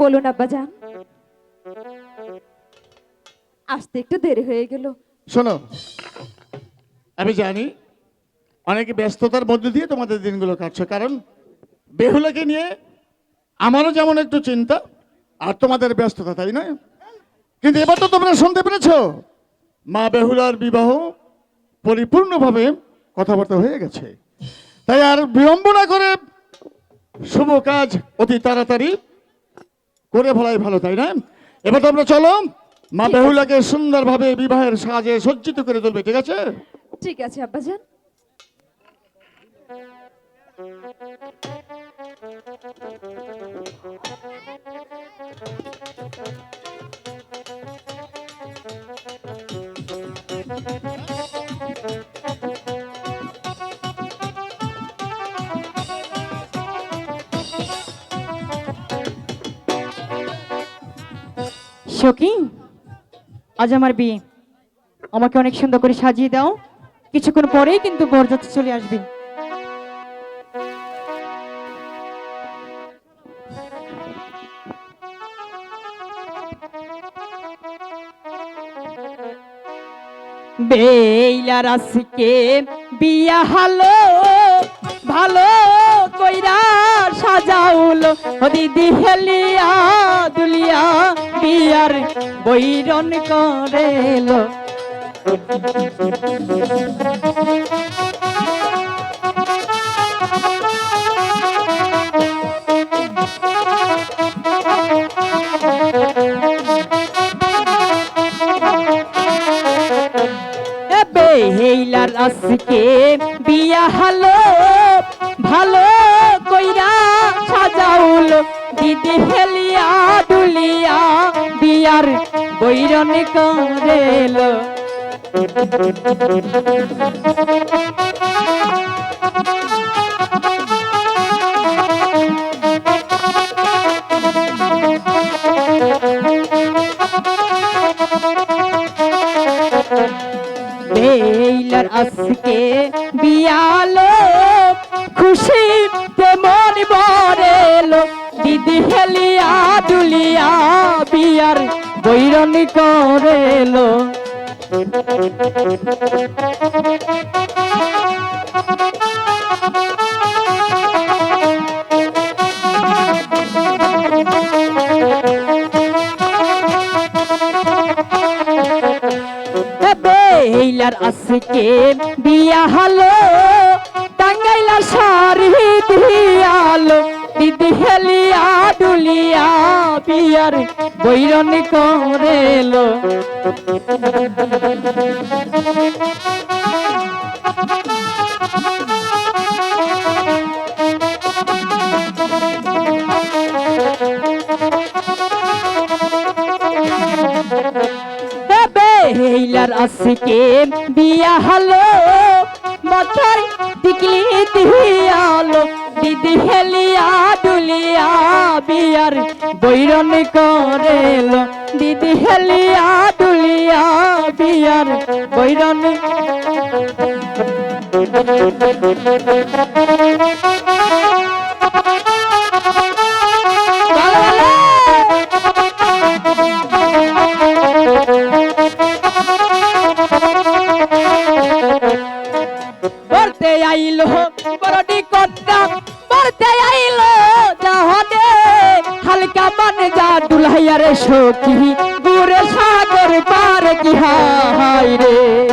বলুন আব্বাজান আসতে একটু দেরি হয়ে গেল। শোনো, আমি জানি অনেক ব্যস্ততার মধ্যে দিয়ে তোমাদের দিনগুলো কাটছে, কারণ বেহুলাকে নিয়ে আমারও যেমন একটু চিন্তা আর তোমাদের ব্যস্ততা, তাই নয়? কিন্তু এবার তো তোমরা শুনতে পেরেছ, মা বেহুলার বিবাহ পরিপূর্ণভাবে কথাবার্তা হয়ে গেছে। তাই আর বিলম্ব না করে শুভ কাজ অতি তাড়াতাড়ি করে ফেলাই ভালো তাই না? এবার তো আমরা চলো। মা বেহুলাকে সুন্দরভাবে বিবাহের সাজে সজ্জিত করে তুলবে ঠিক আছে? ঠিক আছে আব্বাজান। সখী আজ আমার বিয়ে। আমাকে অনেক সুন্দর করে সাজিয়ে দাও। কিছুক্ষণ পরেই কিন্তু বরযাত্রী চলে আসবে। বেইলার আজকে বিয়া হালো ভালো কইরা সাজাউলো। দিদি হেলিয়া দুলিয়া বিয়ার বৈরন করেলো। বেইলার আজকে বিয়ালো খুশিতে মন বরেলো দিদি হেলিয়া দুলিয়া বৈরনি করেলো। বেইলার আজকে বিয়া হলো টাঙ্গাইলা শাড়ি দিয়ালো দিদি হেলিয়া দুলিয়া বিয়ার বৈরন করেলো। বেইলার আজকে বিয়া হলো মাথার টিকলি দিয়ালো দিদি হেলিয়া দুলিয়া বিয়ার বৈরন করেল। দিদি হেলিয়া দুলিয়া বিয়ার বৈরন বলতে আইলো, বড়টি কর্তা, বলতে আইলো, জাহানে হালকা মান যা দুলহাইয়া রে সখী গুরে সাগর পার কি হাই রে।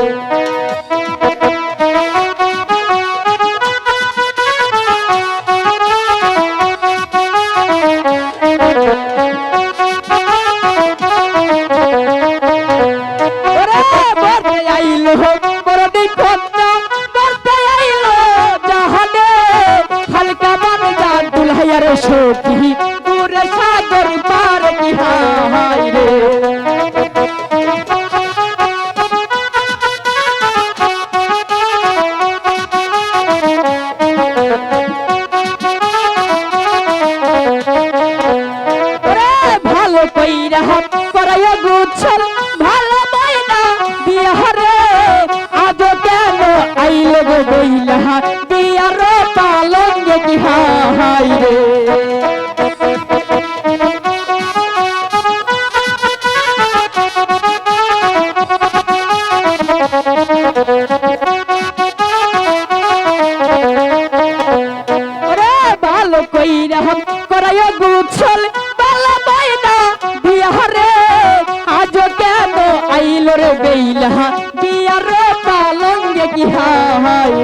সখী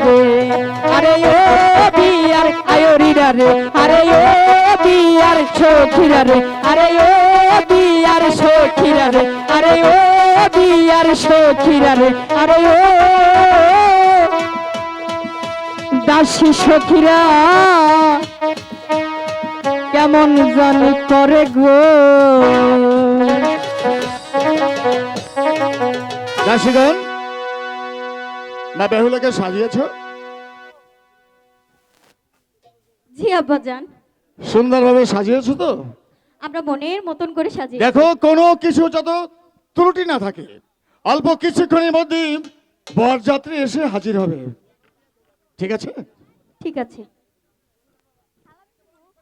রে আরে ও বিয়ার আয়োরিরা রে আরে ও বিয়ার সখিরা রে আরে ও বিয়ার সখিরা রে আরে ও বিয়ার সখিরা রে আরে ও দাসী সখিরা, কেমন জানি করে গো। দাসীগণ না বেহুলাকে সাজিয়েছো? জি আব্বা জান সুন্দরভাবে সাজিয়েছো তো? আমরা মনের মতন করে সাজিয়ে দেখো কোনো কিছু যত ত্রুটি না থাকে অল্প কিছুক্ষণের মধ্যেই বরযাত্রী এসে হাজির হবে। ঠিক আছে? ঠিক আছে।